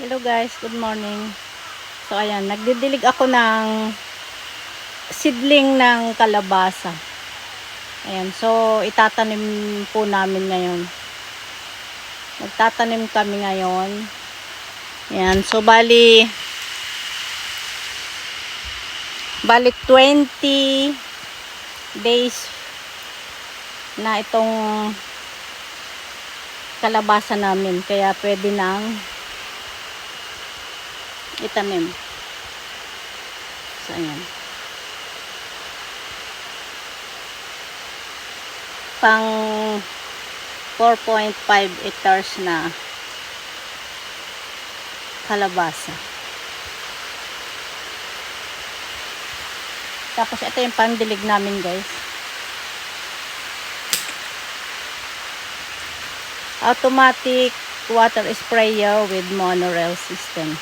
Hello guys, good morning. So ayan, nagdidilig ako ng seedling ng kalabasa. Ayan, so itatanim po namin ngayon. Magtatanim kami ngayon. Ayan, so bali bali 20 days na itong kalabasa namin. Kaya pwede nang itanim. So, ayan. Pang 4.5 hectares na kalabasa. Tapos ito yung pandilig namin guys. Automatic water sprayer with monorail system.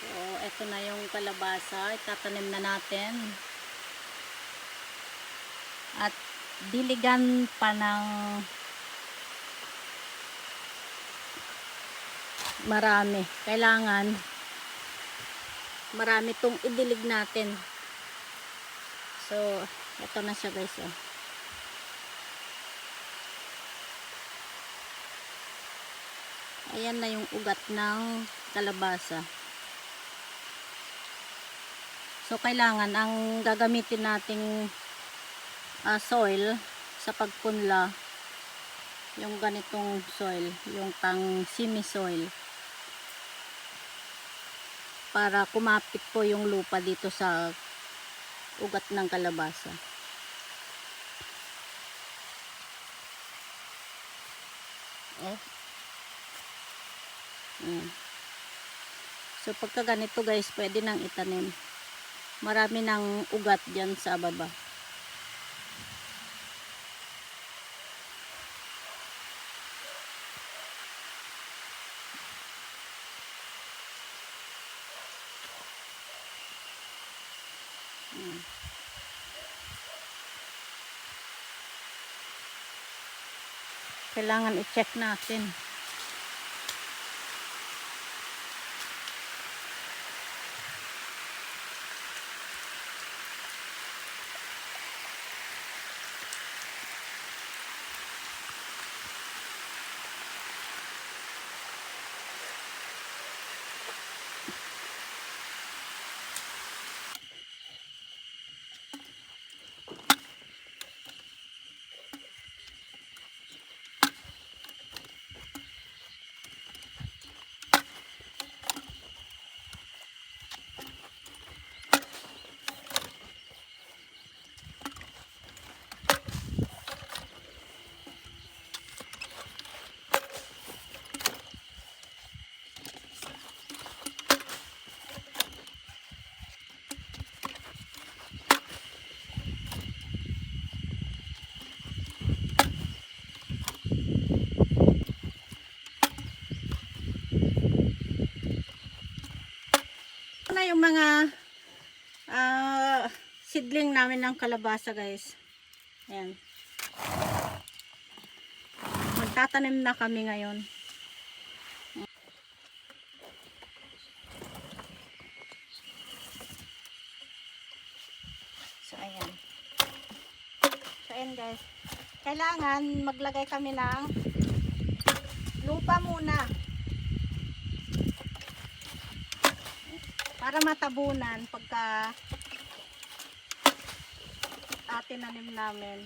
So, ito na yung kalabasa. Itatanim na natin. At diligan pa ng marami. Kailangan marami tong idilig natin. So, ito na siya guys. Oh. Ayan na yung ugat ng kalabasa. So, kailangan ang gagamitin nating ah, soil sa pagpunla yung ganitong soil, yung pang semi soil para kumapit po yung lupa dito sa ugat ng kalabasa. Oh. Ayan. So pagka ganito guys, pwede nang itanim. Marami ng ugat dyan sa baba. Kailangan i-check natin. Na yung mga ah, seedling namin ng kalabasa guys. Ayan. Magtatanim na kami ngayon. So ayan. So ayan guys. Kailangan maglagay kami ng lupa muna. Para matabunan pagka atinanim namin.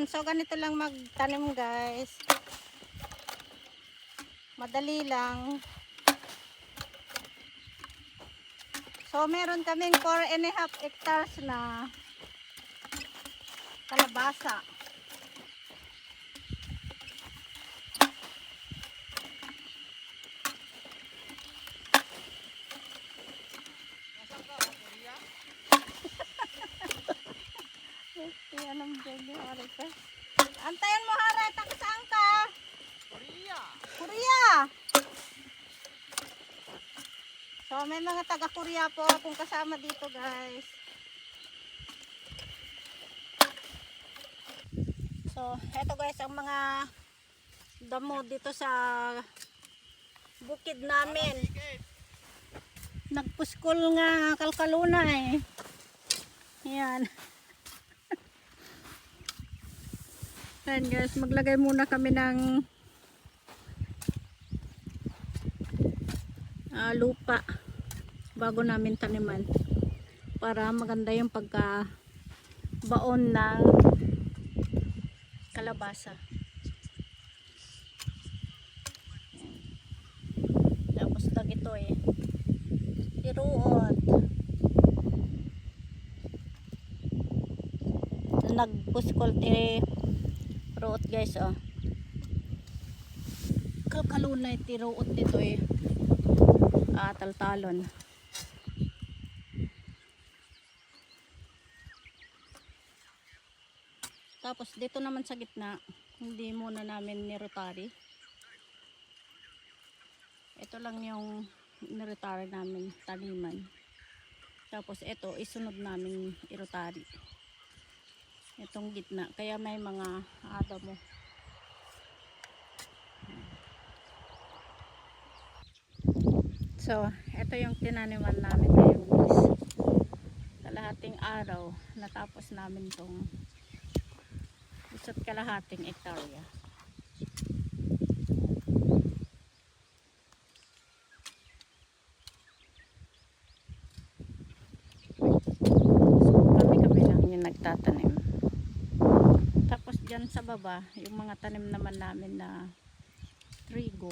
Ayan, so ganito lang magtanim guys. Madali lang. So meron kaming 4 and a half hectares na kalabasa. Arita. Antayan mo, Harita, saan ka? Korea! Korea! So, may mga taga-Korea po akong kasama dito, guys. So, eto guys, ang mga damo dito sa bukid namin. Nagpuskol nga kalkaluna eh. Yan. Ayan guys, maglagay muna kami ng ah, lupa bago namin taniman para maganda yung pagka baon ng kalabasa. Tapos tag ito eh. Tiruot. Nagpuskol tiri ruot guys oh kalkalunay tiruot dito eh ah, taltalon. Tapos dito naman sa gitna, hindi muna namin nirotary. Ito lang yung nirotary namin taniman. Tapos ito, isunod namin irotary. Itong gitna. Kaya may mga aba mo. So, ito yung tinaniman namin ngayon guys. Kalahating araw, natapos namin tong isa't kalahating hektarya. So, kami-kami lang yung nagtatanim. Tapos dyan sa baba, yung mga tanim naman namin na trigo